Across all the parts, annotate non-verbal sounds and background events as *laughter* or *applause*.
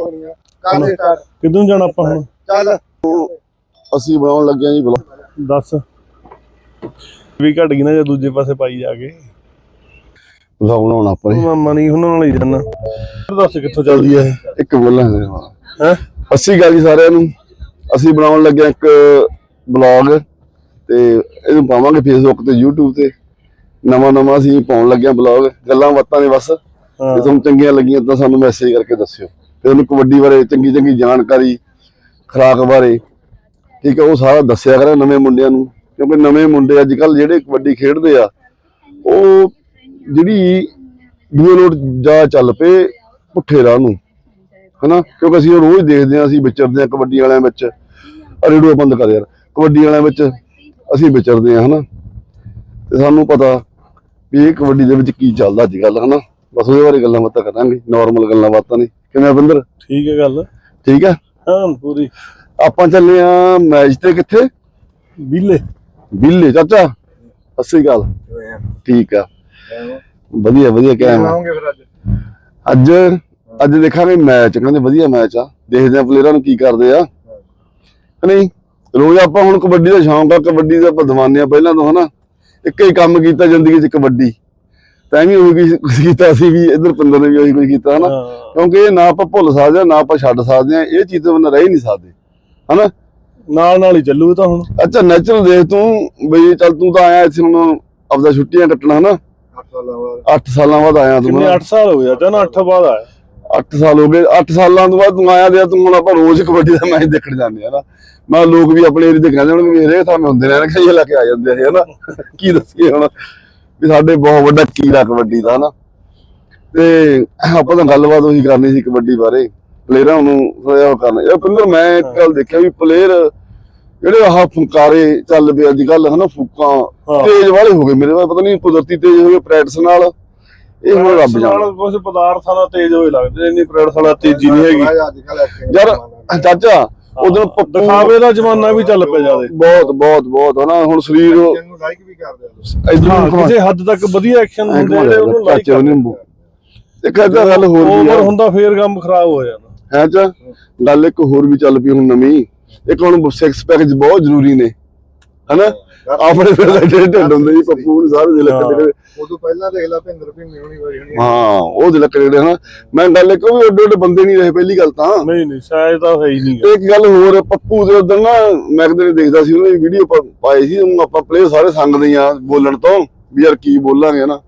ਕਰ ਦੇ start। ਕਿਦੋਂ ਜਾਣਾ ਆਪਾਂ ਹੁਣ? ਚੱਲ। ਅਸੀਂ ਬਣਾਉਣ ਲੱਗੇ ਆ ਜੀ ਬਲੌਗ। ਦੱਸ। ਵੀ ਘਟ ਗਈ ਨਾ ਜੇ ਦੂਜੇ ਪਾਸੇ ਪਾਈ ਜਾ ਕੇ। ਬਲੌਗ ਬਣਾਉਣਾ ਆਪਾਂ ਨੇ। ਮੈਂ ਮਨੀ ਉਹਨਾਂ ਨਾਲ ਹੀ ਜਾਣਾ ਦੱਸ ਕਿੱਥੋਂ ਚੱਲਦੀ ਹੈ ਇੱਕ ਬੋਲਾਂਗੇ ਹਾਂ? ਹੈ ਅਸੀਂ ਗੱਲ ਜੀ ਸਾਰਿਆਂ ਨੂੰ। ਅਸੀਂ ਬਣਾਉਣ ਲੱਗੇ ਹਾਂ ਇੱਕ ਬਲੌਗ। ਤੇ ਇਹਨੂੰ ਪਾਵਾਂਗੇ ਫੇਸਬੁੱਕ ਤੇ YouTube ਤੇ। ਨਵਾਂ ਨਵਾਂ ਅਸੀਂ ਪਾਉਣ ਲੱਗੇ ਹਾਂ ਬਲੌਗ। ਗੱਲਾਂ ਬਾਤਾਂ ਨੇ ਬਸ। ਜੇ ਤੁਹਾਨੂੰ ਚੰਗੀਆਂ ਲੱਗੀਆਂ ਤਾਂ ਸਾਨੂੰ ਮੈਸੇਜ ਕਰਕੇ ਦੱਸਿਓ। ਤੇ ਤੁਹਾਨੂੰ ਕਬੱਡੀ ਬਾਰੇ ਚੰਗੀ ਚੰਗੀ ਜਾਣਕਾਰੀ, ਖੁਰਾਕ ਬਾਰੇ। ਠੀਕ ਹੈ, ਉਹ ਸਾਰਾ ਦੱਸਿਆ ਕਰਾਂ ਨਵੇਂ ਮੁੰਡਿਆਂ ਨੂੰ, ਕਿਉਂਕਿ ਨਵੇਂ ਮੁੰਡੇ ਅੱਜ ਕੱਲ ਜਿਹੜੇ ਕਬੱਡੀ ਖੇਡਦੇ ਆ, ਉਹ ਜਿਹੜੀ ਦੂਏ ਲੋਟ ਜਾ ਚੱਲ ਪਏ ਪੁੱਠੇ ਰਾਹ ਨੂੰ। ਹਨਾ? ਕਿਉਂਕਿ ਅਸੀਂ ਉਹ ਰੋਜ਼ ਦੇਖਦੇ ਹਾਂ ਅਸੀਂ ਵਿਚਰਦੇ ਹਾਂ ਕਬੱਡੀ ਵਾਲਿਆਂ ਵਿੱਚ। ਆ ਰੇਡੀਓ ਬੰਦ ਕਰ ਯਾਰ। ਕਬੱਡੀ ਵਾਲਿਆਂ ਵਿੱਚ ਅਸੀਂ ਵਿਚਰਦੇ ਹਾਂ ਹਨਾ? ਤੇ ਸਾਨੂੰ ਪਤਾ ਵੀ ਇਹ ਕਬੱਡੀ ਦੇ ਵਿੱਚ ਕੀ ਚੱਲਦਾ ਅੱਜ ਕੱਲ ਹਨਾ? ਬਸ ਉਹਦੇ ਬਾਰੇ ਗੱਲਾਂ ਬਾਤਾਂ ਕਰਾਂਗੇ ਨਾਰਮਲ ਗੱਲਾਂ ਬਾਤਾਂ ਨੇ। ਕਿਵੇਂ ਅਵਿੰਦਰ? ਠੀਕ ਹੈ ਗੱਲ। ਠੀਕ ਆ ਹਾਂ ਪੂਰੀ। ਆਪਾਂ ਚੱਲੇ ਆ ਮੈਚ ਤੇ ਕਿੱਥੇ? ਬੀਲੇ। ਬਿੱਲੇ ਚਾਚਾ ਸਤਿ ਅਕਾਲ। ਠੀਕ ਆ। ਵਧੀਆ ਵਧੀਆ ਕਹਿ ਆਉਂਗੇ ਫਿਰ ਅੱਜ? ਅੱਜ ਅੱਜ ਦੇਖਾਂਗੇ ਮੈਚ ਕਹਿੰਦੇ ਵਧੀਆ ਮੈਚ ਆ। ਦੇਖਦੇ ਆ ਪਲੇਅਰਾਂ ਨੂੰ ਕੀ ਕਰਦੇ ਆ। ਨਹੀਂ? ਰੋਜ਼ ਆਪਾਂ ਹੁਣ ਕਬੱਡੀ ਦਾ ਸ਼ੌਂਕ ਆ ਕਬੱਡੀ ਦਾ ਆਪਾਂ ਦੀਵਾਨੇ ਆ ਪਹਿਲਾਂ ਤੋਂ ਹਨਾ? ਇੱਕ ਹੀ ਕੰਮ ਕੀਤਾ ਜ਼ਿੰਦਗੀ 'ਚ ਕਬੱਡੀ। ਤਾਂ ਵੀ ਉਹੀ ਕੁਝ ਕੀਤਾ ਸੀ ਵੀ ਇਧਰ ਪਿੰਦਰ ਨੇ ਵੀ ਉਹੀ ਕੁਝ ਕੀਤਾ ਹਨਾ? ਕਿਉਂਕਿ ਇਹ ਨਾ ਆਪਾਂ ਭੁੱਲ ਸਕਦੇ ਆ ਨਾ ਆਪਾਂ ਛੱਡ ਸਕਦੇ ਆ ਇਹ ਚੀਜ਼ ਤੋਂ ਬਿਨਾਂ ਰਹਿ ਹੀ ਨਹੀਂ ਸਕਦੇ ਹਨਾ? ਨਾਲ ਨਾਲ ਹੀ ਚੱਲੂ ਇਹ ਤਾਂ ਹੁਣ। ਅੱਛਾ ਨੈਚੁਰਲ ਦੇਖ ਤੂੰ ਬਈ ਚੱਲ ਤੂੰ ਤਾਂ ਆਇਆ ਇੱਥੇ ਹੁਣ ਆਪਦਾ ਛੁੱਟੀਆਂ ਕੱਟਣਾ ਹਨਾ? 8 ਸਾਲਾਂ ਬਾਅਦ। 8 ਸਾਲਾਂ ਬਾਅਦ ਆਇਆ ਤੂੰ ਕਿੰਨੇ 8 ਸਾਲ ਹੋ ਗਿਆ ਤੇ ਨਾ 8 ਬਾਅਦ ਆਇਆ? 8 ਸਾਲ ਹੋ ਗਏ 8 ਸਾਲਾਂ ਤੋਂ ਬਾਅਦ ਤੂੰ ਆਇਆ ਤੇ ਤੂੰ ਹੁਣ ਆਪਾਂ ਰੋਜ਼ ਕਬੱਡੀ ਦਾ ਮੈਚ ਦੇਖਣ ਜਾਂਦੇ ਆ ਨਾ ਮੈਂ ਲੋਕ ਵੀ ਆਪਣੇ ਏਰੀਏ ਦੇ ਕਹਿੰਦੇ ਹੁਣ ਵੀ ਹਰੇਕ ਥਾਂ ਹੁੰਦੇ ਨੇ ਨਾ ਕਈ ਲੈ ਕੇ ਆ ਜਾਂਦੇ ਆ ਹਨਾ? ਕੀ ਦੱਸੀਏ ਹੁਣ? ਵੀ ਸਾਡੇ ਬਹੁਤ ਵੱਡਾ ਕੀੜਾ ਕਬੱਡੀ ਦਾ ਹਨਾ? ਤੇ ਆਪਾਂ ਤਾਂ ਗੱਲਬਾਤ ਉਹੀ ਕਰਨੀ ਸੀ ਕਬੱਡੀ ਬਾਰੇ। ਪਲੇਅਰਾਂ ਨੂੰ ਥੋੜਾ ਉਹ ਕਰਨਾ। ਇਹ ਪਿੰਦਰ ਮੈਂ ਇੱਕ ਗੱਲ ਦੇਖਿਆ ਵੀ ਪਲੇਅਰ ਜਿਹੜੇ ਆਹ ਫੁੰਕਾਰੇ ਚੱਲ ਪਏ ਅੱਜ ਕੱਲ ਹਨਾ ਫੂਕਾਂ। ਤੇਜ਼ ਵਾਲੇ ਹੋ ਗਏ ਮੇਰੇ ਬਾਰੇ ਪਤਾ ਨਹੀਂ ਕੁਦਰਤੀ ਤੇਜ਼ ਹੋ ਗਏ ਪ੍ਰੈਕਟਿਸ ਨਾਲ। ਇਹ ਹੁਣ ਰੱਬ ਜਾਣੇ। ਨਾਲ ਕੁਝ ਪਦਾਰਥਾਂ ਨਾਲ ਤੇਜ਼ ਹੋਏ ਲੱਗਦੇ ਇੰਨੀ ਪ੍ਰੈਡ ਸਾਲਾ ਤੇਜ਼ੀ ਨਹੀਂ ਹੈਗੀ। ਕੱਲ ਯਾਰ ਚਾਚਾ ਉਦੋਂ ਦਿਖਾਵੇ ਦਾ ਜ਼ਮਾਨਾ ਵੀ ਚੱਲ ਪਿਆ ਜਾਦੇ ਬਹੁਤ ਬਹੁਤ ਬਹੁਤ ਹਨਾ ਹੁਣ ਸਰੀਰ ਨੂੰ ਲਾਈਕ ਵੀ ਕਰਦੇ ਆ ਇਧਰ ਹਾਂ ਕਿਸੇ ਹੱਦ ਤੱਕ ਵਧੀਆ ਐਕਸ਼ਨ ਹੁੰਦੇ ਜਿਹੜੇ ਉਹਨੂੰ ਲਾਈਕ ਚਾਚੇ ਉਹਨੇ ਇੱਕ ਅੱਧਾ ਗੱਲ ਹੋਰ ਵੀ ਓਵਰ ਆ। ਹੁੰਦਾ ਫੇਰ ਕੰਮ ਖਰਾਬ ਹੋ ਜਾਂਦਾ। ਹੈ ਚਾ ਗੱਲ ਇੱਕ ਹੋਰ ਵੀ ਚੱਲ ਪਈ ਹੁਣ ਨਵੀਂ। ਇੱਕ ਹੁਣ ਸਿਕਸ ਪੈਕੇਜ ਬਹੁਤ ਜ਼ਰੂਰੀ ਨੇ ਹਨਾ? ਆਪਣੇ ਫਿਰ ਜਿਹੜੇ ਢਿੱਡ ਹੁੰਦੇ ਜੀ ਪੱਪੂ ਨੂੰ ਸਾਰੇ ਜ਼ਿਲ੍ਹੇ ਹਾਂ। ਕਿਤੇ ਉਦੋਂ ਪਹਿਲਾਂ ਦੇਖ ਲਾ ਭਿੰਦਰ ਭਿੰਮੀ ਹੋਣੀ ਵਾਰੀ ਹੋਣੀ। ਹਾਂ ਉਹ ਜ਼ਿਲ੍ਹੇ ਕਿਹੜੇ ਹਨਾ। ਮੈਂ ਗੱਲ ਇੱਕ ਉਹ ਵੀ ਓਡੇ ਓਡੇ ਬੰਦੇ ਨਹੀਂ ਰਹੇ ਪਹਿਲੀ ਗੱਲ ਤਾਂ। ਨਹੀਂ ਨਹੀਂ ਸ਼ਾਇਦ ਤਾਂ ਹੈ ਹੀ ਨਹੀਂ। ਇੱਕ ਗੱਲ ਹੋਰ ਪੱਪੂ ਦੇ ਉਦੋਂ ਨਾ ਮੈਂ ਕਿਤੇ ਦੇਖਦਾ ਸੀ ਉਹਨੇ ਵੀਡੀਓ ਪਾਈ ਸੀ ਉਹਨੂੰ ਆਪਾਂ ਪਲੇਅਰ ਸਾਰੇ ਸੰਗਦੇ ਆ ਬੋਲਣ ਤੋਂ ਵੀ ਯਾਰ ਕੀ ਬੋਲਾਂਗੇ ਨਾ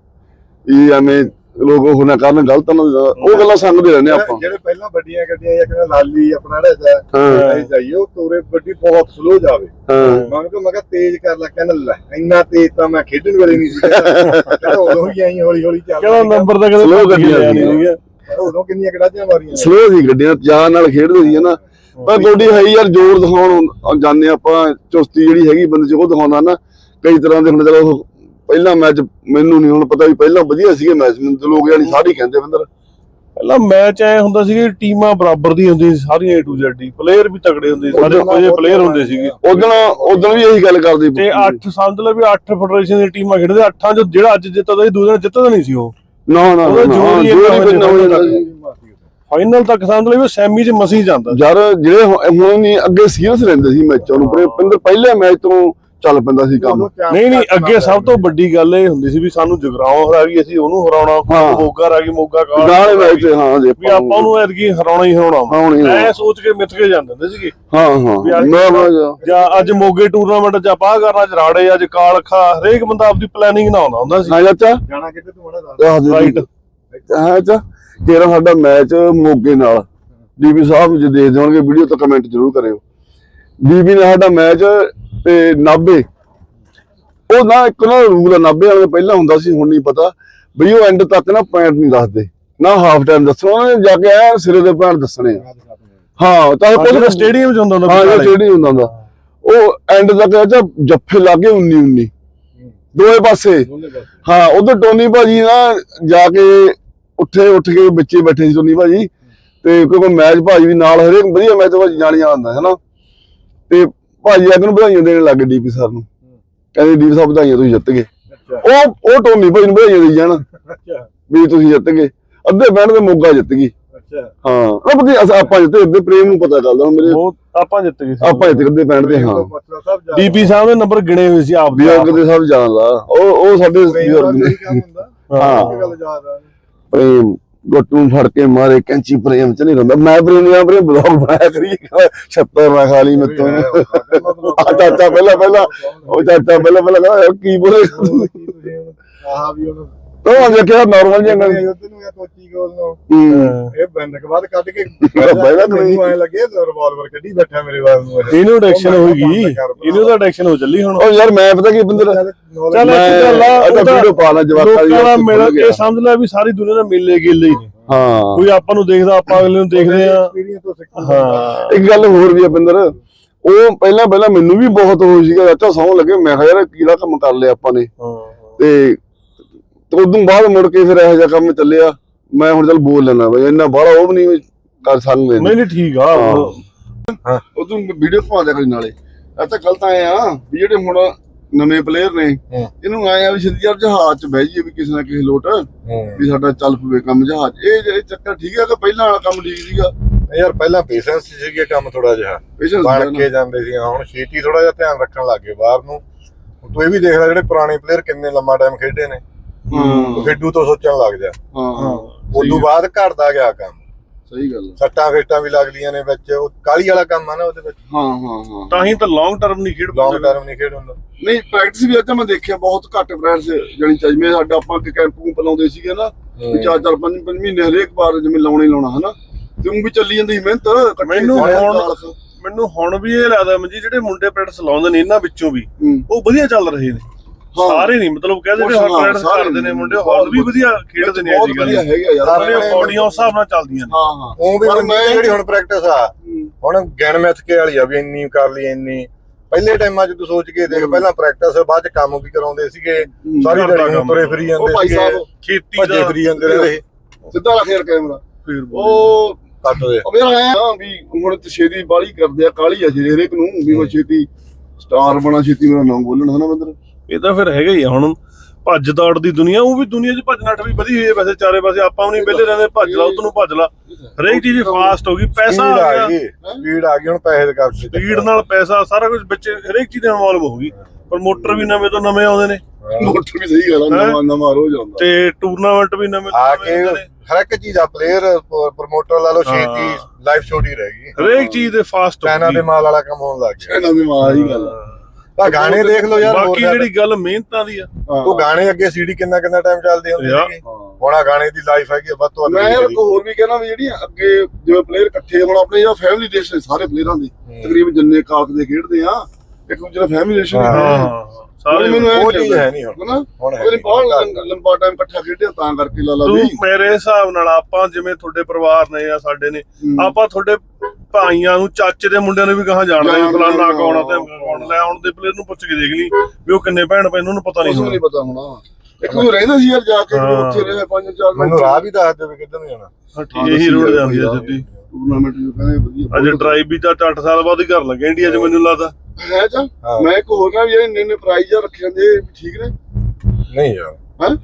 ਇਹ ਐਵੇਂ ਲੋਕ ਉਹ ਨਾ ਕਰਨ ਗਲਤ ਨਾ ਉਹ ਗੱਲਾਂ ਸੰਗਦੇ ਰਹਿੰਦੇ ਆਪਾਂ। ਜਿਹੜੇ ਪਹਿਲਾਂ ਵੱਡੀਆਂ ਗੱਡੀਆਂ ਜਾਂ ਕਿਹੜਾ ਲਾਲੀ ਆਪਣਾ ਜਿਹੜਾ ਹਾਂ ਹੈ। ਜਾਈਏ ਉਹ ਤੋਰੇ ਗੱਡੀ ਬਹੁਤ ਸਲੋ ਜਾਵੇ। ਹਾਂ। ਮੈਂ ਕਿਹਾ ਮੈਂ ਕਿਹਾ ਤੇਜ਼ ਕਰ ਲੈ ਕਹਿੰਦਾ ਲੈ ਇੰਨਾ ਤੇਜ਼ ਤਾਂ ਮੈਂ ਖੇਡਣ ਵੇਲੇ ਨਹੀਂ ਸੀ ਕਹਿੰਦਾ ਉਦੋਂ ਹੀ ਆਈ ਹੌਲੀ ਹੌਲੀ ਚੱਲ ਕਿਹੜਾ ਨੰਬਰ ਤਾਂ ਕਦੇ ਕੇ ਗੱਡੀਆਂ। ਸੀਗਾ। ਉਦੋਂ ਕਿੰਨੀਆਂ ਕੜਾਜੀਆਂ ਮਾਰੀਆਂ। ਸਲੋ ਸੀ ਗੱਡੀਆਂ ਜਾਨ ਨਾਲ ਖੇਡਦੇ ਸੀ ਨਾ। ਪਰ ਗੋਡੀ ਹੈ ਯਾਰ ਜ਼ੋਰ ਦਿਖਾਉਣ ਜਾਂਦੇ ਆਪਾਂ ਚੁਸਤੀ ਜਿਹੜੀ ਹੈਗੀ ਬੰਦੇ ਚ ਉਹ ਦਿਖਾਉਂਦਾ ਨਾ। ਕਈ ਤਰ੍ਹਾਂ ਦੇ ਹੁਣ ਚਲੋ ਉਹ ਪਹਿਲਾ ਮੈਚ ਮੈਨੂੰ ਨਹੀਂ ਹੁਣ ਪਤਾ ਵੀ ਪਹਿਲਾਂ ਵਧੀਆ ਸੀਗੇ ਮੈਚ ਮੈਨੂੰ ਲੋਕ ਯਾਨੀ ਸਾਰੇ ਕਹਿੰਦੇ ਬੰਦਰ ਪਹਿਲਾਂ ਮੈਚ ਐ ਹੁੰਦਾ ਸੀ ਕਿ ਟੀਮਾਂ ਬਰਾਬਰ ਦੀ ਹੁੰਦੀਆਂ ਸੀ ਸਾਰੀਆਂ A to Z ਹੀ ਪਲੇਅਰ ਵੀ ਤਗੜੇ ਹੁੰਦੇ ਸੀ ਸਾਰੇ ਕੋਈ ਪਲੇਅਰ ਹੁੰਦੇ ਸੀਗੇ। ਉਦੋਂ ਉਦੋਂ ਵੀ ਇਹੀ ਗੱਲ ਕਰਦੇ ਤੇ 8 ਸਮਝ ਲਓ ਵੀ 8 ਫੈਡਰੇਸ਼ਨ ਦੀਆਂ ਟੀਮਾਂ ਖੇਡਦੇ 8 ਚੋਂ ਜਿਹੜਾ ਅੱਜ ਜਿੱਤਦਾ ਸੀ ਦੂਜੇ ਦਿਨ ਜਿੱਤਦਾ ਨਹੀਂ ਸੀ ਉਹ। ਨਾ ਨਾ। ਫਾਈਨਲ ਤੱਕ ਸਮਝ ਲਓ ਵੀ ਸੈਮੀ 'ਚ ਮਸੀ ਜਾਂਦਾ। ਯਾਰ ਜਿਹੜੇ ਹੁਣ ਨਹੀਂ ਅੱਗੇ ਸੀਰੀਅਸ ਰਹਿੰਦੇ ਸੀ ਮੈਚਾਂ ਨੂੰ ਪਰ ਪਹਿਲੇ ਮੈਚ ਤੋਂ ਚੱਲ ਪੈਂਦਾ ਸੀ ਕੰਮ। ਨਹੀਂ ਨਹੀਂ ਅੱਗੇ ਸਭ ਤੋਂ ਵੱਡੀ ਗੱਲ ਇਹ ਹੁੰਦੀ ਸੀ ਵੀ ਸਾਨੂੰ ਜਗਰਾਉਂ ਹਰਾ ਗਈ ਅਸੀਂ ਉਹਨੂੰ ਹਰਾਉਣਾ। ਮੋਗਾ ਹਰਾ ਗਈ ਮੋਗਾ ਕਾਲ ਗਾਲੇ ਮੈਚ ਹਾਂ ਜੇ ਵੀ ਆਪਾਂ ਉਹਨੂੰ ਐਤਕੀ ਹਰਾਉਣਾ ਹੀ ਹਰਾਉਣਾ ਐ ਸੋਚ ਕੇ ਮਿੱਥ ਕੇ ਜਾਂਦੇ ਹੁੰਦੇ ਸੀਗੇ। ਹਾਂ ਹਾਂ। ਜਾਂ ਅੱਜ ਮੋਗੇ ਟੂਰਨਾਮੈਂਟ ਚ ਆਪਾਂ ਕਰਨਾ ਜਰਾੜੇ ਅੱਜ ਕਾਲਖਾ ਹਰੇਕ ਬੰਦਾ ਆਪਦੀ ਪਲੈਨਿੰਗ ਨਾ ਆਉਂਦਾ ਹੁੰਦਾ ਸੀ। ਹਾਂ ਚਾਚਾ ਜਾਣਾ ਕਿਤੇ ਤੂੰ ਮੜਾ ਦੱਸ। ਰਾਈਟ ਹਾਂ ਚਾ ਤੇਰਾ ਸਾਡਾ ਮੈਚ ਮੋਗੇ ਨਾਲ ਡੀਬੀ ਸਾਹਿਬ ਜੇ ਦੇਖਦੇ ਹੋਣਗੇ ਵੀਡੀਓ ਤਾਂ ਕਮੈਂਟ ਜ਼ਰੂਰ ਕਰਿਓ। ਡੀਬੀ ਨਾਲ ਸਾਡਾ ਮੈਚ ਤੇ ਨਾਬੇ ਉਹ ਨਾ ਇੱਕ ਨਾ ਰੂਲ ਆ ਨਾਬੇ ਵਾਲੇ ਪਹਿਲਾਂ ਹੁੰਦਾ ਸੀ ਹੁਣ ਨਹੀਂ ਪਤਾ। ਬਈ ਉਹ ਐਂਡ ਤੱਕ ਨਾ ਪੁਆਇੰਟ ਨਹੀਂ ਦੱਸਦੇ। ਨਾ ਹਾਫ ਟਾਈਮ ਦੱਸਣਾ ਉਹਨਾਂ ਨੇ ਜਾ ਕੇ ਆ ਸਿਰੇ ਦੇ ਪੁਆਇੰਟ ਦੱਸਣੇ। ਆ ਹਾਂ ਤਾਂ ਕੁਝ ਸਟੇਡੀਅਮ ਚ ਹੁੰਦਾ ਹੁੰਦਾ ਹਾਂ ਜਿਹੜੀ ਹੁੰਦਾ ਹੁੰਦਾ। ਉਹ ਐਂਡ ਤੱਕ ਅੱਛਾ ਜੱਫੇ ਲਾਗੇ 19 19 ਦੋਵੇਂ ਪਾਸੇ। ਹਾਂ ਉਧਰ ਟੋਨੀ ਭਾਜੀ ਨਾ ਜਾ ਕੇ ਉੱਠੇ ਉੱਠ ਕੇ ਬੱਚੇ ਬੈਠੇ ਸੀ ਟੋਨੀ ਭਾਜੀ। ਤੇ ਕਿਉਂਕਿ ਮੈਚ ਭਾਜੀ ਵੀ ਨਾਲ ਹਰੇਕ ਵਧੀਆ ਮੈਚ ਭਾਜੀ ਜਾਣਿਆ ਹੁੰਦਾ ਹੈ ਨਾ ਤੇ ਭਾਜੀ ਆ ਨੂੰ ਵਧਾਈਆਂ ਦੇਣ ਲੱਗੇ ਡੀਪੀ ਸਰ ਨੂੰ। ਕਹਿੰਦੇ ਡੀਪੀ ਸਾਹਿਬ ਵਧਾਈਆਂ ਤੁਸੀਂ ਜਿੱਤ ਗਏ। ਉਹ ਉਹ ਟੋਨੀ ਭਾਜੀ ਨੂੰ ਵਧਾਈਆਂ ਦੇਈ ਜਾਣ। ਅੱਛਾ। ਵੀ ਤੁਸੀਂ ਜਿੱਤ ਗਏ। ਅੱਧੇ ਬੈਂਡ ਦੇ ਮੋਗਾ ਜਿੱਤ ਗਈ। ਅੱਛਾ। ਹਾਂ। ਉਹ ਬਕੀ ਆਪਾਂ ਜਿੱਤੇ ਇੱਦੇ ਪ੍ਰੇਮ ਨੂੰ ਪਤਾ ਚੱਲਦਾ ਹੁਣ ਮੇਰੇ। ਬਹੁਤ ਆਪਾਂ ਜਿੱਤ ਗਏ ਆਪਾਂ ਇੱਥੇ ਕਿੱਦੇ ਪੈਣ ਤੇ ਹਾਂ। ਡੀਪੀ ਸਾਹਿਬ ਦੇ ਨੰਬਰ ਗਿਣੇ ਹੋਏ ਸੀ ਆਪ ਦੇ। ਬਜ਼ੁਰਗ ਦੇ ਸਭ ਜਾਣਦਾ। ਉਹ ਉਹ ਸਾਡੇ ਬਜ਼ੁਰਗ ਨੇ। ਹਾਂ। ਪ੍ਰੇਮ। ਗੱਟੂ ਫੜ ਕੇ ਮਾਰੇ ਕੈਂਚੀ ਪ੍ਰੇਮ ਚ ਨਹੀਂ ਰਹਿੰਦਾ ਮੈਂ ਪ੍ਰੇਮ ਨਹੀਂ ਆ ਪ੍ਰੇਮ ਬਲੌਗ ਬਣਾਇਆ ਕਰੀ ਛੱਤਰ ਨਾ ਖਾਲੀ ਮਿੱਤੋਂ ਆ ਚਾਚਾ ਪਹਿਲਾਂ ਪਹਿਲਾਂ ਉਹ ਚਾਚਾ ਪਹਿਲਾਂ ਪਹਿਲਾਂ ਕੀ ਬੋਲੇ ਆਹ ਵੀ ਉਹਨੂੰ ਉਹ ਦੇਖਿਆ ਨਾਰਮਲ ਜਿਹਾ ਗੱਲ ਉਧਰ ਨੂੰ ਆ ਕੋਚੀ ਕੋਲ ਨੂੰ। ਇਹ ਬੰਦਕ ਬਾਅਦ ਕੱਢ ਕੇ *laughs* ਮੈਨੂੰ ਐ ਲੱਗੇ ਰਿਵਾਲਵਰ ਕੱਢੀ ਬੈਠਾ ਮੇਰੇ ਵਾਲ ਨੂੰ ਇਹ। ਇਹਨੂੰ ਐਡਿਕਸ਼ਨ ਹੋ ਗਈ ਇਹਨੂੰ ਤਾਂ ਐਡਿਕਸ਼ਨ ਹੋ ਚੱਲੀ ਹੁਣ। ਉਹ ਯਾਰ ਮੈਂ ਪਤਾ ਕੀ ਬੰਦਰ ਚੱਲ knowledge ਚੱਲ ਇੱਕ ਗੱਲ ਆ, ਮੈਂ ਉਹ ਤਾਂ ਵੀਡੀਓ ਪਾ ਲਾ ਜਵਾਕਾਂ ਦੀ ਲੋਕਾਂ ਦਾ ਉੱਥੇ ਮਿਲ ਖੁੱਲ ਗਿਆ। ਕੇ ਸਮਝ ਲੈ ਵੀ ਸਾਰੀ ਦੁਨੀਆ ਦਾ ਮੇਲੇ ਗੇਲੇ ਹੀ ਨੇ। ਹਾਂ। ਕੋਈ ਆਪਾਂ ਨੂੰ ਦੇਖਦਾ ਆਪਾਂ ਅਗਲੇ ਨੂੰ ਦੇਖਦੇ ਆ ਹਾਂ। ਇੱਕ ਗੱਲ ਹੋਰ ਵੀ ਆ ਬਿੰਦਰ ਉਹ ਪਹਿਲਾਂ ਪਹਿਲਾਂ ਮੈਨੂੰ ਵੀ ਬਹੁਤ ਹੋ ਸੀਗਾ ਚਾਚਾ ਸੌਂ ਲੱਗੇ। ਮੈਂ ਕਿਹਾ ਯਾਰ ਕਿਹੜਾ ਕੰਮ ਕਰ ਲਿਆ ਆਪਾਂ ਨੇ? ਤੇ ਤੇ ਉਦੋਂ ਬਾਅਦ ਮੁੜ ਕੇ ਫਿਰ ਇਹੋ ਜਿਹਾ ਕੰਮ ਚੱਲਿਆ। ਮੈਂ ਹੁਣ ਚੱਲ ਬੋਲ ਲੈਣਾ ਬਈ ਇੰਨਾ ਬਾਹਲਾ ਉਹ ਵੀ ਨਹੀਂ ਕਰ ਸਕਦੇ। ਨਹੀਂ ਨਹੀਂ ਠੀਕ ਆ। ਹਾਂ। ਉਦੋਂ ਵੀਡੀਓ ਪਾ ਦਿਆ ਕਰੀ ਨਾਲੇ। ਇਹ ਤਾਂ ਗਲਤ ਆਏ ਆ ਵੀ ਜਿਹੜੇ ਹੁਣ ਨਵੇਂ ਪਲੇਅਰ ਨੇ। ਇਹਨੂੰ ਆਏ ਆ ਵੀ ਸਿੱਧੀ ਯਾਰ ਜਹਾਜ਼ 'ਚ ਬਹਿ ਜਾਈਏ ਵੀ ਕਿਸੇ ਨਾ ਕਿਸੇ ਲੋਟ ਵੀ ਸਾਡਾ ਚੱਲ ਪਵੇ ਕੰਮ ਜਹਾਜ਼। ਇਹ ਇਹ ਚੱਕਰ ਠੀਕ ਹੈ ਕਿ ਪਹਿਲਾਂ ਵਾਲਾ ਕੰਮ ਠੀਕ ਸੀਗਾ? ਯਾਰ ਪਹਿਲਾਂ ਪੇਸ਼ੈਂਸ ਸੀਗੇ ਕੰਮ ਥੋੜਾ ਜਿਹਾ। ਬਣ ਕੇ ਜਾਂਦੇ ਸੀ। ਹੁਣ ਛੇਤੀ ਥੋੜਾ ਜਿਹਾ ਧਿਆਨ ਰੱਖਣ ਲੱਗ ਗਏ ਬਾਹਰ ਨੂੰ। ਤੂੰ ਇਹ ਵੀ ਦੇਖ ਲੈ ਜਿਹੜੇ ਪੁਰਾਣੇ ਪਲੇਅਰ ਕਿੰਨੇ ਲੰਮਾ ਟਾਈਮ ਖੇਡੇ ਨੇ। ਖੇਡੂ ਤੋਂ ਸੋਚਣ ਲੱਗ ਜਾ। ਹਾਂ। ਹਾਂ। ਉਦੋਂ ਬਾਅਦ ਘਟਦਾ ਗਿਆ ਕੰਮ। ਸਹੀ ਗੱਲ। ਸੱਟਾਂ ਫੇਟਾਂ ਵੀ ਲੱਗਦੀਆਂ ਨੇ ਵਿੱਚ। ਉਹ ਕਾਲੀ ਵਾਲਾ ਕੰਮ ਆ ਨਾ ਉਹਦੇ ਵਿੱਚ। ਹਾਂ ਹਾਂ ਹਾਂ। ਤਾਂ ਹੀ ਤਾਂ ਲੌਂਗ ਟਰਮ ਨਹੀਂ ਖੇਡ ਲੌਂਗ ਟਰਮ ਨਹੀਂ ਖੇਡ ਹੁੰਦਾ। ਨਹੀਂ ਪ੍ਰੈਕਟਿਸ ਵੀ ਅੱਜ ਮੈਂ ਦੇਖਿਆ ਬਹੁਤ ਘੱਟ ਪ੍ਰੈਕਟਿਸ ਜਾਨੀ ਚਾਹੀਦੀ। ਸਾਡਾ ਆਪਾਂ ਕਿ ਕੈਂਪ ਕੂੰਪ ਲਾਉਂਦੇ ਸੀਗੇ ਨਾ ਵੀ ਚਾਰ ਚਾਰ ਪੰਜ ਪੰਜ ਮਹੀਨੇ ਹਰੇਕ ਵਾਰ ਜਿਵੇਂ ਲਾਉਣੇ ਹੀ ਲਾਉਣਾ ਹਨਾ? ਤੇ ਉਹ ਵੀ ਚੱਲੀ ਜਾਂਦੀ ਸੀ ਮਿਹਨਤ ਮੈਨੂੰ ਹੁਣ-। ਮੈਨੂੰ ਹੁਣ ਵੀ ਇਹ ਲੱਗਦਾ ਮਜੀ ਜਿਹੜੇ ਮੁੰਡੇ ਪ੍ਰੈਕਟਿਸ ਲਾਉਂਦੇ ਨੇ ਇਹਨਾਂ ਵਿੱਚੋਂ ਵੀ। ਉਹ ਵਧੀਆ ਚੱਲ ਰਹੇ ਨੇ। ਸਾਰੇ ਨਹੀਂ ਮਤਲਬ ਕਹਿੰਦੇ ਨੇ ਉਹ ਹਰ ਹਾਂ, ਪ੍ਰੈਕਟਿਸ ਸਾਰੇ ਕਰਦੇ ਨੇ। ਮੁੰਡੇ ਹਾਲ ਵੀ ਵਧੀਆ। ਖੇਡਦੇ ਨੇ ਬਹੁਤ ਅੱਜ ਕੱਲ੍ਹ ਵਧੀਆ ਹੈਗਾ ਯਾਰ ਬੌਡੀਆਂ ਉਸ ਹਿਸਾਬ ਨਾਲ ਚੱਲਦੀਆਂ ਨੇ। ਹਾਂ ਹਾਂ। ਉਹ ਵੀ ਮੈਂ- ਜਿਹੜੀ ਹੁਣ ਪ੍ਰੈਕਟਿਸ ਆ। ਹੁਣ ਗਿਣ ਮਿੱਥ ਕੇ ਵਾਲੀ ਆ ਵੀ ਇੰਨੀ ਕਰ ਲਈ ਇੰਨੀ। ਪਹਿਲੇ ਟਾਈਮਾਂ 'ਚ ਤੂੰ ਸੋਚ ਕੇ ਦੇਖ ਪਹਿਲਾਂ ਪ੍ਰੈਕਟਿਸ ਬਾਅਦ 'ਚ ਕੰਮ ਵੀ ਕਰਾਉਂਦੇ ਸੀਗੇ। ਸਾਰੀ ਦਿਹਾੜੀ। ਤੁਰੇ ਫਿਰੀ ਉਹ ਜਾਂਦੇ ਭਾਈ ਸੀਗੇ। ਸਾਹਿਬ ਖੇਤੀ ਦਾ ਫਿਰੀ ਜਾਂਦੇ ਰਹੇ। ਸਿੱਧਾ ਰੱਖ ਯਾਰ ਕੈਮਰਾ ਫਿਰ ਉਹ ਕੱਟ ਦੇ ਉਹ ਯਾਰ ਆਇਆ ਨਾ ਵੀ ਹੁਣ ਤੇ ਛੇਤੀ ਬਾਲੀ ਕਰਦੇ ਆ ਕਾਲੀ ਆ ਹਰੇਕ ਨੂੰ ਵੀ ਉਹ ਛੇਤੀ। ਸਟਾਰ ਬਣਾ ਛੇਤੀ ਮੇਰਾ ਨਾਮ ਬੋਲਣ ਹਨਾ ਬੰਦਰ ਇਹ ਤਾਂ ਫਿਰ ਹੈਗਾ ਹੀ ਆ ਹੁਣ ਭੱਜ ਦੌੜ ਦੀ ਦੁਨੀਆ ਉਹ ਵੀ ਦੁਨੀਆ 'ਚ ਭੱਜ ਨੱਠ ਵੀ ਵਧੀ ਹੋਈ ਹੈ ਵੈਸੇ ਚਾਰੇ ਪਾਸੇ ਆਪਾਂ ਵੀ ਨਹੀਂ ਵਿਹਲੇ ਰਹਿੰਦੇ ਭੱਜ ਲਾ ਉਤਨੂੰ ਭੱਜ ਲਾ। ਹਰੇਕ ਚੀਜ਼ ਫਾਸਟ ਹੋ ਗਈ ਪੈਸਾ ਆ ਗਿਆ। ਗਈ ਸਪੀਡ ਆ ਗਈ ਹੁਣ ਪੈਸੇ ਦੇ ਕਰ ਸਪੀਡ ਨਾਲ ਪੈਸਾ ਸਾਰਾ ਕੁਝ ਵਿੱਚ ਹਰੇਕ ਚੀਜ਼ ਇਨਵੋਲਵ ਹੋ ਗਈ। ਪ੍ਰਮੋਟਰ ਵੀ ਨਵੇਂ ਤੋਂ ਨਵੇਂ ਆਉਂਦੇ ਨੇ। ਮੋਟਰ ਵੀ ਸਹੀ ਗੱਲ ਆ ਨਵਾਂ ਨਵਾਂ ਰੋਜ਼ ਆਉਂਦਾ। ਤੇ ਟੂਰਨਾਮੈਂਟ ਵੀ ਨਵੇਂ ਤੋਂ ਆ ਨਵੇਂ ਕੇ ਆਉਂਦੇ ਨੇ। ਹਰ ਇੱਕ ਚੀਜ਼ ਆ ਪਲੇਅਰ ਪ੍ਰਮੋਟਰ ਲਾ ਲਓ ਛੇਤੀ। ਲਾਈਫ ਛੋਟੀ ਰਹਿ ਗਈ। ਹਰੇਕ ਚੀਜ਼ ਦੇ ਫਾਸਟ ਹੋ ਚਾਈਨਾ ਦੇ ਗਈ ਮਾਲ ਵਾਲਾ ਕੰਮ ਹੋਣ ਲੱਗ ਗਿਆ। ਇਹਨਾਂ ਦੀ ਮਾਂ ਹੀ। ਗੱਲ ਆ। ਆ ਗਾਣੇ ਦੇਖ ਲਓ ਯਾਰ ਬਾਕੀ। ਜਿਹੜੀ ਗੱਲ ਮਿਹਨਤਾਂ ਦੀ ਆ। ਉਹ ਗਾਣੇ ਅੱਗੇ ਸੀਡੀ ਕਿੰਨਾ ਕਿੰਨਾ ਟਾਈਮ ਚੱਲਦੇ ਹੁੰਦੇ। ਸੀਗੇ ਹੁਣ ਗਾਣੇ ਦੀ ਲਾਈਫ ਹੈਗੀ ਆ, ਵੱਧ ਤੋਂ ਵੱਧ ਮੈਂ ਇੱਕ ਹੋਰ ਵੀ ਕਹਿਣਾ ਵੀ ਜਿਹੜੀ ਅੱਗੇ ਜਿਵੇਂ ਪਲੇਅਰ ਇਕੱਠੇ ਹੁਣ ਆਪਣੇ ਜਿਹੜਾ ਫੈਮਿਲੀ ਰੇਸ ਨੇ ਸਾਰੇ ਪਲੇਅਰਾਂ ਦੀ। ਤਕਰੀਬਨ ਜਿੰਨੇ ਕਾਕ ਦੇ ਖੇਡਦੇ ਆ ਇੱਕ ਦੂਜੇ ਦਾ ਫੈਮਿਲੀ ਹਾਂ। ਹਾਂ ਸਾਰੇ ਮੈਨੂੰ ਇਹ ਉਹ ਚੀਜ਼ ਹੈ ਨਹੀਂ ਹੁਣ ਹੁਣ। ਬਹੁਤ ਲੰਬਾ ਟਾਈਮ ਇਕੱਠਾ ਖੇਡਿਆ ਤਾਂ ਕਰਕੇ ਲਾ ਲਾ ਤੂੰ ਵੀ ਮੇਰੇ ਹਿਸਾਬ ਨਾਲ ਆਪਾਂ ਜਿਵੇਂ ਤੁਹਾਡੇ ਪਰਿਵਾਰ ਨੇ ਜਾਂ ਸਾਡੇ ਨੇ। ਆਪਾਂ ਤੁਹਾਡੇ ਭਾਈਆਂ ਨੂੰ ਚਾਚੇ ਦੇ ਮੁੰਡਿਆਂ ਨੂੰ ਵੀ ਕਹਾਂ ਜਾਣਦੇ ਫਲਾਨਾ ਹਾਂ। ਕੌਣ ਆ ਤੇ ਕੌਣ ਲੈ ਆਉਣ ਦੇ ਪਲੇਅਰ ਨੂੰ ਪੁੱਛ ਕੇ ਦੇਖ ਲਈ ਵੀ ਉਹ ਕਿੰਨੇ ਭੈਣ ਭਾਈ ਉਹਨਾਂ ਨੂੰ ਪਤਾ ਨਹੀਂ ਨੂੰ ਹੋਣਾ ਨਹੀਂ ਪਤਾ ਹੋਣਾ। ਇੱਕ ਨੂੰ ਰਹਿੰਦਾ ਸੀ ਯਾਰ ਜਾ ਕੇ ਹਾਂ। ਉੱਥੇ ਰਹੇ ਪੰਜ ਚਾਰ ਮੈਨੂੰ ਰਾਹ ਵੀ ਦੱਸ ਦੇ ਵੀ ਕਿੱਧਰ ਨੂੰ ਜਾਣਾ। ਹਾਂ, ਠੀਕ ਇਹੀ ਰੋਡ ਜਾਂਦੀ ਆ ਸਿੱਧੀ। ਟੂਰਨਾਮੈਂਟ ਜੋ ਕਹਿੰਦੇ ਵਧੀਆ ਅਜੇ ਡਰਾਈਵ ਵੀ ਤਾਂ 8 ਸਾਲ ਬਾਅਦ ਹੀ ਕਰ ਲੱਗੇ ਇੰਡੀਆ 'ਚ ਮੈਨੂੰ ਲੱਗਦਾ। ਹੈ ਜਾਂ ਹਾਂ। ਮੈਂ ਇੱਕ ਹੋਰ ਕਹਾਂ ਵੀ ਇਹ ਇੰਨੇ ਇੰਨੇ ਪ੍ਰਾਈਜ਼ ਆ ਰੱਖੇ ਜਾਂਦੇ ਵੀ ਠੀਕ ਨੇ? ਨਹੀਂ ਯਾਰ। ਹੈ?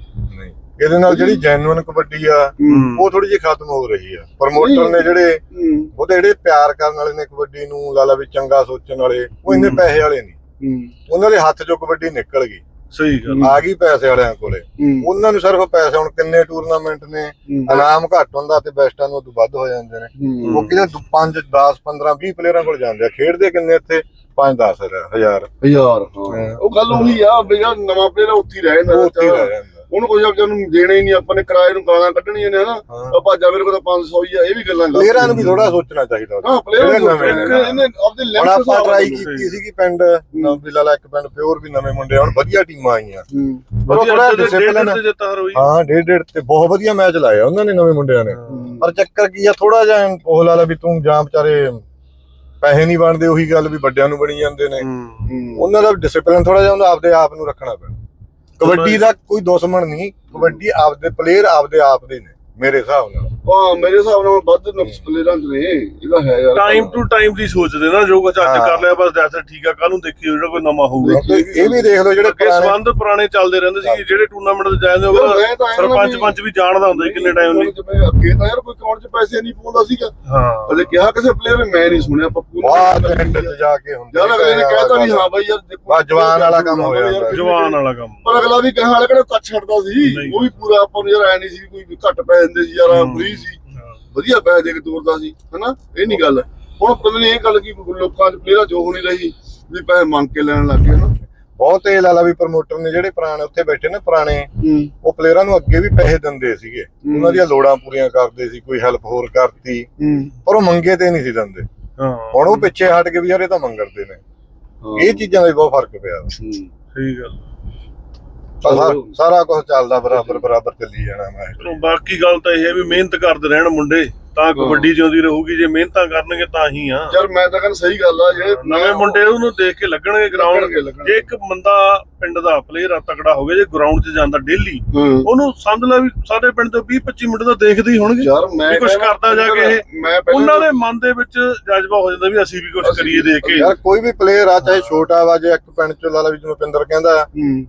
ਇਹਦੇ ਨਾਲ ਜਿਹੜੀ ਜੈਨੂਇਨ ਕਬੱਡੀ ਆ। ਉਹ ਥੋੜੀ ਜਿਹੀ ਖਤਮ ਹੋ ਰਹੀ ਆ। ਪ੍ਰਮੋਟਰ ਨੇ ਜਿਹੜੇ ਹੂੰ। ਉਹਦੇ ਜਿਹੜੇ ਪਿਆਰ ਕਰਨ ਵਾਲੇ ਨੇ ਕਬੱਡੀ ਨੂੰ ਲਾਲਾ ਵੀ ਚੰਗਾ ਸੋਚਣ ਵਾਲੇ ਉਹ ਇੰਨੇ। ਪੈਸੇ ਵਾਲੇ ਨਹੀਂ। ਉਹਨਾਂ ਦੇ ਹੱਥ ਚੋਂ ਕਬੱਡੀ ਨਿਕਲ ਗਈ। ਸਹੀ ਗੱਲ। ਆ ਗਈ ਪੈਸੇ ਵਾਲਿਆਂ ਕੋਲੇ। ਉਹਨਾਂ ਨੂੰ ਸਿਰਫ ਪੈਸੇ ਹੁਣ ਕਿੰਨੇ ਟੂਰਨਾਮੈਂਟ ਨੇ। ਇਨਾਮ ਘੱਟ ਹੁੰਦਾ ਤੇ ਬੈਸਟਾਂ ਨੂੰ ਉਦੋਂ ਵੱਧ ਹੋ ਜਾਂਦੇ ਨੇ। ਉਹ ਕਿਹਦੇ 5 10 15 20 ਪਲੇਅਰਾਂ ਕੋਲ ਜਾਂਦੇ ਆ। ਖੇਡਦੇ ਕਿੰਨੇ ਇੱਥੇ? 5 10 ਹਜ਼ਾਰ। ਹਜ਼ਾਰ ਹਾਂ। ਉਹ ਗੱਲ ਉਹੀ ਆ ਜਿਹੜਾ ਨਵਾਂ ਪਲੇਅਰ ਉੱਥੇ ਰਹਿ ਜਾਂਦਾ ਉਹ ਉੱਥੇ ਹੀ ਰਹਿ ਜਾਂਦਾ। ਉਹਨੂੰ ਕੋਈ ਆਪਜਾ ਨੂੰ ਦੇਣੇ ਹੀ ਨਹੀਂ ਆਪਾਂ ਨੇ ਕਿਰਾਏ ਨੂੰ ਗਾਲਾਂ ਕੱਢਣੀਆਂ ਨੇ ਹਨਾ? ਹਾਂ। ਆਪਾਂ ਜਾ ਮੇਰੇ ਕੋਲ ਤਾਂ 500 ਹੀ ਆ ਇਹ ਵੀ ਗੱਲਾਂ ਗਲਤ ਪਲੇਅਰਾਂ ਨੂੰ ਵੀ ਥੋੜਾ ਸੋਚਣਾ ਚਾਹੀਦਾ ਹਾਂ ਪਲੇਅਰ ਨੂੰ ਇਹਨੇ ਆਪਦੇ ਹੁਣ ਲਿਮਟ ਆਪਾਂ ਟਰਾਈ ਕੀਤੀ ਸੀਗੀ ਪਿੰਡ ਨਵੀਲਾਲਾ ਇੱਕ ਪਿੰਡ ਪਿਓਰ ਵੀ ਨਵੇਂ ਮੁੰਡੇ ਹੁਣ ਵਧੀਆ ਟੀਮਾਂ ਆਈਆਂ। ਥੋੜਾ ਡਿਸਪਲਿਨ ਤੇ ਹਾਂ ਡੇਢ ਡੇਢ ਤੇ ਬਹੁਤ ਵਧੀਆ ਮੈਚ ਲਾਇਆ ਉਹਨਾਂ ਨੇ ਨਵੇਂ ਮੁੰਡਿਆਂ ਨੇ। ਪਰ ਚੱਕਰ ਕੀ ਆ ਥੋੜਾ ਜਿਹਾ ਉਹ ਲਾ ਲਾ ਵੀ ਤੂੰ ਜਾਂ ਵਿਚਾਰੇ ਪੈਸੇ ਨਹੀਂ ਬਣਦੇ ਉਹੀ ਗੱਲ ਵੀ ਵੱਡਿਆਂ ਨੂੰ ਬਣੀ ਜਾਂਦੇ ਨੇ। ਉਹਨਾਂ ਦਾ ਡਿਸਪਲਿਨ ਥੋੜਾ ਜਿਹਾ ਉਹਨਾਂ ਆਪਦੇ ਆਪ ਨੂੰ ਰੱਖਣਾ ਪੈਣਾ। ਕਬੱਡੀ ਦਾ ਕੋਈ ਦੁਸ਼ਮਣ ਨਹੀਂ। ਕਬੱਡੀ ਆਪਦੇ ਪਲੇਅਰ ਆਪਦੇ ਆਪ ਦੇ ਨੇ ਮੇਰੇ ਹਿਸਾਬ ਨਾਲ। ਹਾਂ ਮੇਰੇ ਹਿਸਾਬ ਨਾਲ ਵੱਧ ਨਫਸ ਪਲੇਅਰਾਂ ਚ ਨੇ ਇਹਦਾ ਹੈ ਯਾਰ ਟਾਈਮ ਟੂ ਟਾਈਮ ਦੀ ਸੋਚਦੇ ਨਾ ਜੋ ਕੁਝ ਅੱਜ। ਕਰ ਲਿਆ ਬਸ ਜੈਸੇ ਠੀਕ ਆ ਕੱਲ ਨੂੰ ਦੇਖੀ ਜਿਹੜਾ ਕੋਈ ਨਵਾਂ ਹੋਊਗਾ ਤੇ ਇਹ ਵੀ ਦੇਖ ਲਓ ਜਿਹੜੇ ਪੁਰਾਣੇ ਸਬੰਧ ਪੁਰਾਣੇ ਚੱਲਦੇ ਰਹਿੰਦੇ ਸੀ ਜਿਹੜੇ ਟੂਰਨਾਮੈਂਟ ਤੇ ਜਾਂਦੇ ਉਹ ਮੈਂ ਤਾਂ ਐਂ ਨਾ ਸਰਪੰਚ ਪੰਚ ਵੀ ਜਾਣਦਾ ਹੁੰਦਾ ਸੀ ਕਿੰਨੇ ਟਾਈਮ ਲਈ ਅੱਗੇ ਤਾਂ ਯਾਰ ਕੋਈ ਅਕਾਊਂਟ 'ਚ ਪੈਸੇ ਨਹੀਂ ਪਾਉਂਦਾ ਸੀਗਾ ਹਾਂ ਅਜੇ ਕਿਹਾ ਕਿਸੇ ਪਲੇਅਰ ਨੇ ਮੈਂ ਨਹੀਂ ਸੁਣਿਆ ਪੱਪੂ ਨੇ ਬਾਹਰ ਦੇ ਪਿੰਡ ਚ ਜਾ ਕੇ ਹੁੰਦੇ ਯਾਰ ਅਗਲੇ ਨੇ ਕਹਿਤਾ ਵੀ ਹਾਂ ਬਾਈ ਯਾਰ ਦੇਖੋ ਜਵਾਨ ਵਾਲਾ ਕੰਮ ਹੋ ਜਾਂਦਾ। ਜਵਾਨ ਵਾਲਾ ਕੰਮ ਪਰ ਅਗਲਾ ਵੀ ਕਹਿਣ ਵਾਲਾ ਕਿਹੜਾ ਕੱਚ ਛੱਡਦਾ ਸੀ ਨਹੀਂ। ਉਹ ਵੀ ਪੂਰਾ ਆਪਾਂ ਨੂੰ ਯਾਰ ਐ ਨਹੀਂ ਸੀ ਕੋਈ ਘੱਟ ਪੈਸੇ ਦਿੰਦੇ ਸੀ ਯਾਰ ਹਮ। ਫ੍ਰੀ ਸੀ ਵਧੀਆ ਪੈਸੇ ਦੇ ਕੇ ਤੋਰਦਾ ਸੀ ਹਨਾ? ਇਹ ਨਹੀਂ ਗੱਲ। ਹੁਣ ਪਤਾ ਨਹੀਂ ਇਹ ਗੱਲ ਕੀ ਲੋਕਾਂ ਚ ਪਲੇਅਰਾਂ ਜੋ ਹੋਣੀ ਰਹੀ ਵੀ ਪੈਸੇ ਮੰਗ ਕੇ ਲੈਣ ਲੱਗ ਗਏ ਨਾ ਬਹੁਤ ਤੇਲ ਵਾਲਾ ਵੀ ਪ੍ਰਮੋਟਰ ਨੇ ਜਿਹੜੇ ਪੁਰਾਣੇ ਉੱਥੇ ਬੈਠੇ ਨੇ ਪੁਰਾਣੇ ਉਹ ਪਲੇਅਰਾਂ ਨੂੰ ਅੱਗੇ ਵੀ ਪੈਸੇ ਦਿੰਦੇ ਸੀਗੇ। ਉਹਨਾਂ ਦੀਆਂ ਲੋੜਾਂ ਪੂਰੀਆਂ ਕਰਦੇ ਸੀ ਕੋਈ ਹੈਲਪ ਹੋਰ ਕਰਤੀ। ਪਰ ਉਹ ਮੰਗੇ ਤੇ ਨਹੀਂ ਸੀ ਦਿੰਦੇ। ਹਾਂ। ਹੁਣ ਉਹ ਪਿੱਛੇ ਹਟ ਕੇ ਵੀ ਯਾਰ ਇਹ ਤਾਂ ਮੰਗਦੇ ਨੇ। ਇਹ ਚੀਜ਼ਾਂ ਦਾ ਬਹੁਤ ਫ਼ਰਕ ਪਿਆ। ਸਹੀ ਗੱਲ। ਤਾਂ ਸਾ- ਸਾਰਾ ਕੁਝ ਚੱਲਦਾ ਬਰਾਬਰ ਬਰਾਬਰ ਚੱਲੀ ਜਾਣਾ ਮੈਂ। ਚਲੋ ਬਾਕੀ ਗੱਲ ਤਾਂ ਇਹ ਹੈ ਵੀ ਮਿਹਨਤ ਕਰਦੇ ਰਹਿਣ ਮੁੰਡੇ। ਤਾਂ ਕਬੱਡੀ ਜਿਉਂਦੀ ਰਹੂਗੀ ਜੇ ਮਿਹਨਤਾਂ ਕਰਨਗੇ ਤਾਂ ਹੀ ਆ। ਯਾਰ ਮੈਂ ਤਾਂ ਕਹਿੰਦਾ ਸਹੀ ਗੱਲ ਆ ਜਿਹੜੇ ਨਵੇਂ ਮੁੰਡੇ ਉਹਨੂੰ ਦੇਖ ਕੇ ਲੱਗਣਗੇ ਗਰਾਊਂਡ। ਜੇ ਇੱਕ ਬੰਦਾ ਪਿੰਡ ਦਾ ਪਲੇਅਰ ਆ ਤਕੜਾ ਹੋਵੇ ਜੇ ਗਰਾਊਂਡ 'ਚ ਜਾਂਦਾ ਡੇਲੀ ਉਹਨੂੰ ਸਮਝ ਲੈ ਵੀ ਸਾਡੇ ਪਿੰਡ ਤੋਂ 20 25 ਮਿੰਟ ਤਾਂ ਦੇਖਦੇ ਹੀ ਹੋਣਗੇ। ਯਾਰ ਮੈਂ ਕਹਿੰਦਾ- ਕਰਦਾ ਜਾ ਕੇ ਇਹ। ਉਹਨਾਂ ਦੇ ਮਨ ਦੇ ਵਿੱਚ ਜਜ਼ਬਾ ਹੋ ਜਾਂਦਾ ਵੀ ਅਸੀਂ ਵੀ ਕੁਝ ਕਰੀਏ ਦੇਖ ਕੇ। ਯਾਰ ਕੋਈ ਵੀ ਪਲੇਅਰ ਆ ਚਾਹੇ ਛੋਟਾ ਵਾ ਜੇ ਇੱਕ ਪਿੰਡ ਚੋਂ ਲਾ ਲਾ ਵੀ ਜਿਵੇਂ ਪਿੰਦਰ ਕਹਿੰਦਾ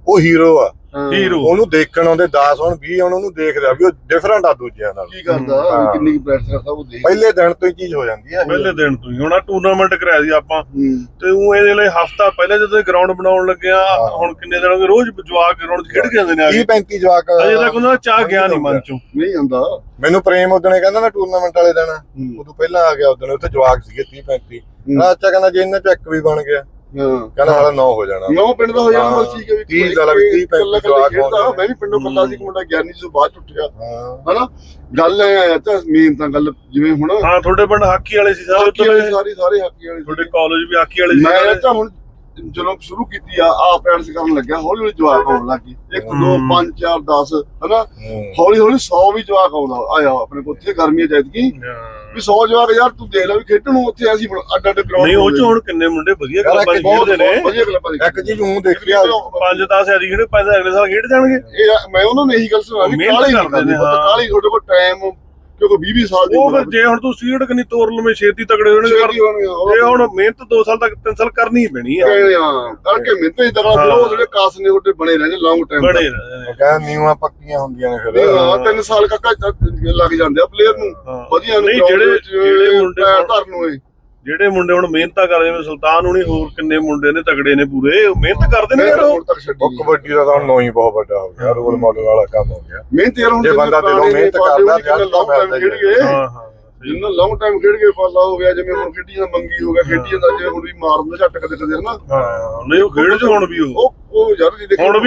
ਉਹ ਹੀਰੋ ਆ। ਹੀਰੋ ਉਹਨੂੰ ਦੇਖਣ ਆਉਂਦੇ 10 ਹੁਣ 20 ਹੁਣ ਉਹਨੂੰ ਦੇਖ ਰਿਹਾ ਵੀ ਉਹ ਡਿਫਰੈਂਟ ਆ ਦੂਜਿਆਂ ਨਾਲ। ਕੀ ਕਰਦਾ? ਹਾਂ। ਕਿੰਨੀ ਕੁ ਪ੍ਰੈਸ ਕਰਦਾ ਉਹ ਦੇਖ। ਪਹਿਲੇ ਦਿਨ ਤੋਂ ਹੀ ਚੀਜ਼ ਹੋ ਜਾਂਦੀ ਹੈ ਪਹਿਲੇ ਦਿਨ ਤੋਂ ਹੀ। ਹੁਣ ਆ ਟੂਰਨਾਮੈਂਟ ਕਰਾਇਆ ਸੀ ਆਪਾਂ। ਹੂੰ। ਤੇ ਉਹ ਇਹਦੇ ਲਈ ਹਫਤਾ ਪਹਿਲੇ ਜਦੋਂ ਗਰਾਊਂਡ ਬਣਾਉਣ ਲੱਗਿਆ ਹੁਣ ਕਿੰਨੇ ਦਿਨ ਹੋ ਗਏ? ਰੋਜ਼ ਜਵਾਕ ਗਰਾਊਂਡ 'ਚ ਖੇਡ ਕੇ ਜਾਂਦੇ ਨੇ ਆ 30 ਕੇ 35 ਜਵਾਕ ਅਜੇ ਤੱਕ ਉਹਨਾਂ ਦਾ ਚਾਹ ਗਿਆ ਨਹੀਂ ਮਨ ਚੋਂ। ਨਹੀਂ ਆਉਂਦਾ ਮੈਨੂੰ ਪ੍ਰੇਮ ਉਦਣੇ ਕਹਿੰਦਾ ਨਾ ਟੂਰਨਾਮੈਂਟ ਵਾਲੇ ਦਿਨ। ਹੂੰ। ਉਦੋਂ ਪਹਿਲਾਂ ਆ ਗਿਆ ਉਦੋਂ ਉੱਥੇ ਜਵਾਕ ਸੀਗੇ 30 35 ਹੂੰ। ਅੱਛਾ ਕਹਿੰਦਾ ਜੇ ਇਹਨਾਂ ਚ ਇੱਕ ਵੀ ਬਣ ਗਿਆ। ਹਾਂ। ਕਹਿੰਦਾ ਹਾਲਾ 9 ਹੋ ਜਾਣਾ। ਨੌ ਪਿੰਡ ਦਾ ਹੋ ਜਾਣਾ ਠੀਕ ਹੈ ਵੀ ਤੀਹ ਦਾ ਵੀ ਤੀਹ ਪੈਂਤੀ ਇਕੱਲਾ ਇਕੱਲਾ ਜਵਾਕ ਖੇਡਦਾ। ਮੈਂ ਵੀ ਪਿੰਡੋਂ ਕੱਲਾ ਸੀ ਮੁੰਡਾ ਗਿਆਨੀ ਤੋਂ ਬਾਅਦ ਚ ਉੱਠਿਆ। ਹਾਂ। ਹਨਾ? ਗੱਲ ਐ ਆ ਤਾਂ ਮੇਨ ਤਾਂ ਗੱਲ ਜਿਵੇਂ ਹੁਣ ਹਾਂ ਤੁਹਾਡੇ ਪਿੰਡ ਹਾਕੀ ਵਾਲੇ ਸੀ ਸਾਰੇ ਹਾਕੀ ਵਾਲੇ ਉੱਧਰ ਸਾਰੇ ਸਾਰੇ ਹਾਕੀ ਵਾਲੇ ਤੁਹਾਡੇ ਕਾਲਜ ਵੀ ਹਾਕੀ ਵਾਲੇ ਸੀ ਮੈਂ ਤਾਂ ਹੁਣ ਜਦੋਂ ਸ਼ੁਰੂ ਕੀਤੀ ਆ ਆ ਪ੍ਰੈਕਟਿਸ ਕਰਨ ਲੱਗਿਆ ਹੌਲੀ ਹੌਲੀ ਜਵਾਕ ਆਉਣ ਲੱਗ ਗਏ 1 2 ਹਮ। 5 4 10 ਹਨਾ। ਹੌਲੀ ਹੌਲੀ 100 ਵੀ ਜਵਾਕ ਆਉਂਦਾ ਆਇਆ ਆਪਣੇ ਕੋਲ ਉੱਥੇ ਗਰਮੀਆਂ ਐਤਕੀ ਹਾਂ। ਵੀ 100 ਜਵਾਕ ਯਾਰ ਤੂੰ ਦੇਖ ਲੈ ਵੀ ਖੇਡਣ ਨੂੰ ਉੱਥੇ ਅਸੀਂ ਹੁਣ ਅੱਡ ਅੱਡ ਗਰਾਊਂਡ ਨਹੀਂ ਉਹ ਚ ਹੁਣ ਕਿੰਨੇ ਮੁੰਡੇ ਵਧੀਆ ਕਲੱਬਾਂ ਖੇਡਦੇ ਨੇ ਵਧੀਆ ਕਲੱਬਾਂ ਦੀ ਇੱਕ ਚੀਜ਼ ਹੂੰ ਦੇਖਿਆ ਪੰਜ 10 ਐਰੀ ਖੇਡੇ ਪੰਜ ਅਗਲੇ ਸਾਲ ਖੇਡ ਜਾਣਗੇ ਇਹ ਮੈਂ ਉਹਨਾਂ ਨੇ ਇਹੀ ਗੱਲ ਸੁਣਾ ਵੀ ਮਿਹਨਤ ਕਾਲੀ ਕਰਦੇ ਨੇ, ਹਾਂ। ਕਾਲੀ ਤੁਹਾਡੇ ਕੋਲ ਟਾਈਮ ਕਿਉਂਕਿ 20 20 ਸਾਲ ਦੀ ਉਹ ਫਿਰ ਜੇ ਹੁਣ ਤੂੰ ਸੀਡ ਕਨੀ ਤੋੜ ਲਵੇਂ ਛੇਤੀ ਤਗੜੇ ਹੋਣਗੇ ਪਰ ਛੇਤੀ ਹੋਣਗੇ, ਉਹ- ਇਹ ਹੁਣ ਮਿਹਨਤ 2 ਸਾਲ ਤੱਕ 3 ਸਾਲ ਕਰਨੀ ਹੀ ਪੈਣੀ ਆ। ਕਰਕੇ ਮਿਹਨਤ ਹੀ ਤਗੜਾ ਫਿਰ ਉਹ ਜਿਹੜੇ ਕਾਸ ਨੇ ਉਹਦੇ ਬਣੇ ਰਹਿੰਦੇ ਲੌਂਗ ਟਾਈਮ ਨੇ। ਕਹਿੰਦਾ ਨੀਵਾਂ ਪੱਕੀਆਂ ਹੁੰਦੀਆਂ ਨੇ ਫਿਰ। ਹਾਂ ਤਿੰਨ ਸਾਲ ਕਾਕਾ ਲੱਗ ਜਾਂਦੇ ਆ ਪਲੇਅਰ ਨੂੰ। ਵਧੀਆ ਨੂੰ ਜਿਹੜੇ- ਜਿਹੜੇ ਮੁੰਡੇ ਹੁਣ- ਧਰਨ ਨੂੰ ਇਹ। ਜਿਹੜੇ ਮੁੰਡੇ ਹੁਣ ਮਿਹਨਤਾਂ ਕਰਦੇ ਨੇ ਸੁਲਤਾਨ ਹੁਣੀ ਹੋਰ ਕਿੰਨੇ ਮੁੰਡੇ ਨੇ ਤਗੜੇ ਨੇ ਪੂਰੇ ਉਹ ਮਿਹਨਤ ਕਰਦੇ ਨੇ ਯਾਰ ਉਹ? ਉਹ ਕਬੱਡੀ ਦਾ ਤਾਂ ਨੌ ਹੀ ਬਹੁਤ ਵੱਡਾ ਹੋ ਗਿਆ ਰੋਲ ਮਾਡਲ ਵਾਲਾ ਕੰਮ ਹੋ ਗਿਆ। ਮਿਹਨਤ ਯਾਰ ਹੁਣ ਜੇ ਬੰਦਾ ਦਿਲੋਂ ਮਿਹਨਤ ਕਰਦਾ ਤੇ ਅੱਜ ਤਾਂ ਲੌਂਗ ਟਾਈਮ ਮਿਲਦਾ ਹੀ ਖੇਡ ਹੈ। ਗਏ। ਹਾਂ ਹਾਂ ਜਿੰਨਾ ਲੌਂਗ ਟਾਈਮ ਖੇਡ ਕੇ ਪਾਲਾ ਹੋ ਗਿਆ ਜਿਵੇਂ ਹੁਣ ਖੇਡੀਆਂ ਦਾ ਮੰਗੀ ਹੋ ਗਿਆ ਖੇਡੀਆਂ ਦਾ ਜੇ ਹੁਣ ਵੀ ਮਾਰਨ ਦਾ ਝੱਟ ਕਦੇ ਕਦੇ ਹਨਾ ਹਾਂ ਨਹੀਂ ਉਹ ਖੇਡ ਚ ਹੁਣ ਵੀ ਉਹ। ਉਹ ਉਹ ਯਾਰ ਜੀ ਦੇਖੋ ਹੁਣ ਵੀ